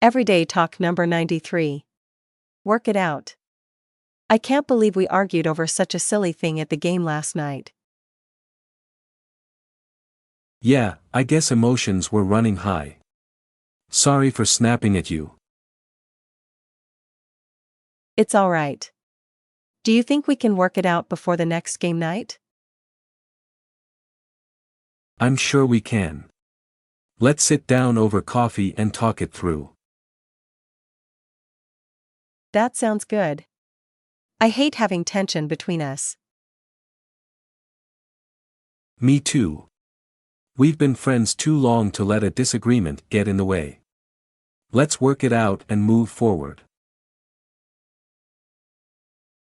Everyday Talk number 93. Work it out. I can't believe we argued over such a silly thing at the game last night. Yeah, I guess emotions were running high. Sorry for snapping at you. It's alright. Do you think we can work it out before the next game night? I'm sure we can. Let's sit down over coffee and talk it through. That sounds good. I hate having tension between us. Me too. We've been friends too long to let a disagreement get in the way. Let's work it out and move forward.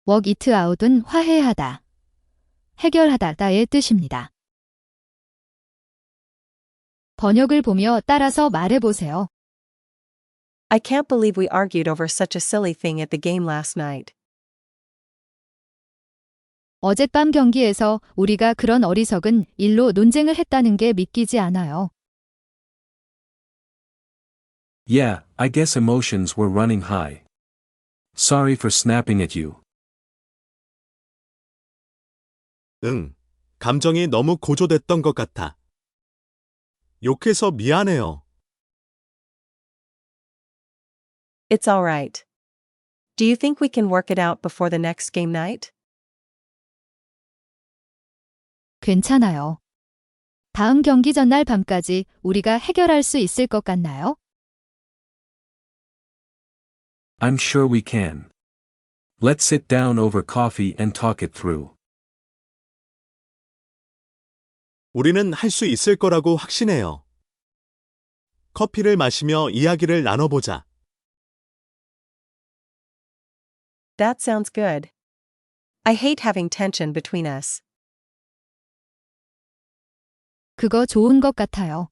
work it out은 화해하다, 해결하다의 뜻입니다. 번역을 보며 따라서 말해보세요. I can't believe we argued over such a silly thing at the game last night. 어젯밤 경기에서 우리가 그런 어리석은 일로 논쟁을 했다는 게 믿기지 않아요. Yeah, I guess emotions were running high. Sorry for snapping at you. 응. 감정이 너무 고조됐던 것 같아. 욕해서 미안해요. It's alright. Do you think we can work it out before the next game night? 괜찮아요. 다음 경기 전날 밤까지 우리가 해결할 수 있을 것 같나요? I'm sure we can. Let's sit down over coffee and talk it through. 우리는 할 수 있을 거라고 확신해요. 커피를 마시며 이야기를 나눠보자. That sounds good. I hate having tension between us. 그거 좋은 것 같아요.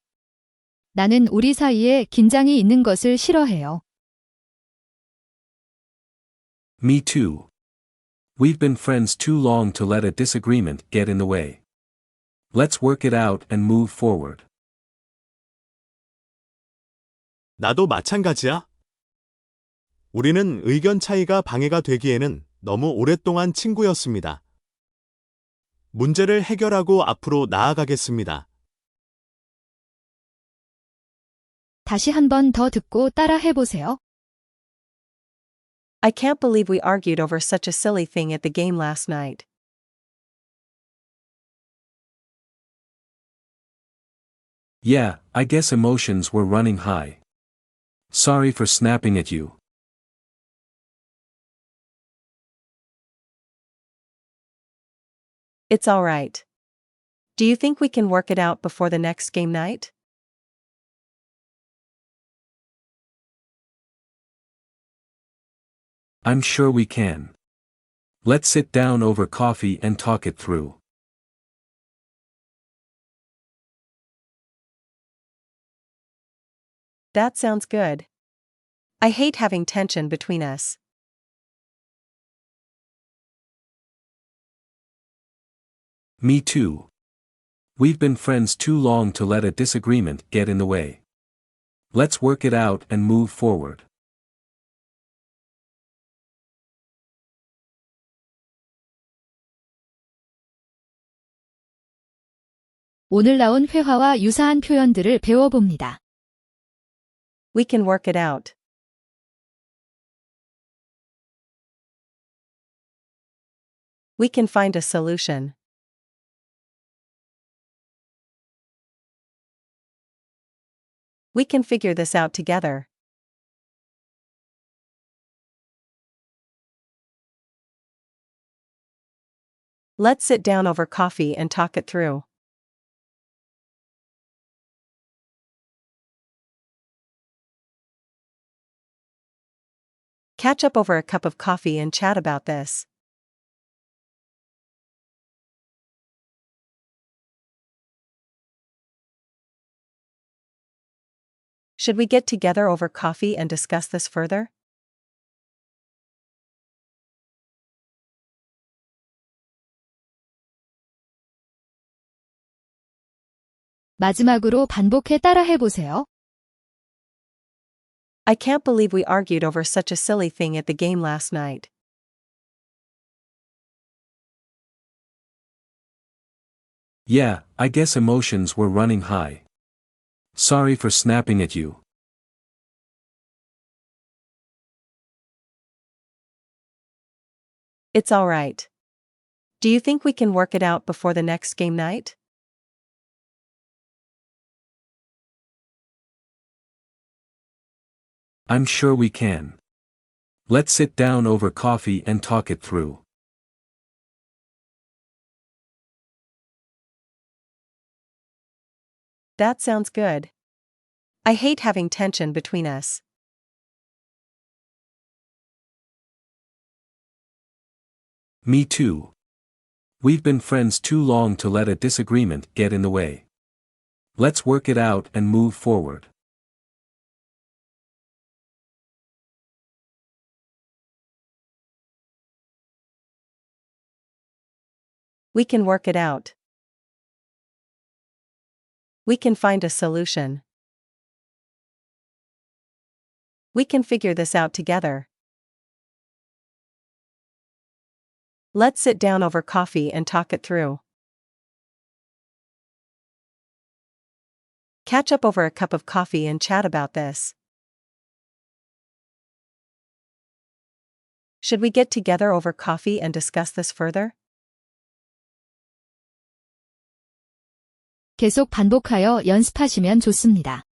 나는 우리 사이에 긴장이 있는 것을 싫어해요. Me too. We've been friends too long to let a disagreement get in the way. Let's work it out and move forward. 나도 마찬가지야. 우리는 의견 차이가 방해가 되기에는 너무 오랫동안 친구였습니다. 문제를 해결하고 앞으로 나아가겠습니다. 다시 한 번 더 듣고 따라 해보세요. I can't believe we argued over such a silly thing at the game last night. Yeah, I guess emotions were running high. Sorry for snapping at you. It's alright. Do you think we can work it out before the next game night? I'm sure we can. Let's sit down over coffee and talk it through. That sounds good. I hate having tension between us. Me too. We've been friends too long to let a disagreement get in the way. Let's work it out and move forward. 오늘 나온 회화와 유사한 표현들을 배워봅니다. We can work it out. We can find a solution. We can figure this out together. Let's sit down over coffee and talk it through. Catch up over a cup of coffee and chat about this. Should we get together over coffee and discuss this further? 마지막으로 반복해 따라 해보세요. I can't believe we argued over such a silly thing at the game last night. Yeah, I guess emotions were running high. Sorry for snapping at you. It's alright. Do you think we can work it out before the next game night? I'm sure we can. Let's sit down over coffee and talk it through. That sounds good. I hate having tension between us. Me too. We've been friends too long to let a disagreement get in the way. Let's work it out and move forward. We can work it out. We can find a solution. We can figure this out together. Let's sit down over coffee and talk it through. Catch up over a cup of coffee and chat about this. Should we get together over coffee and discuss this further? 계속 반복하여 연습하시면 좋습니다.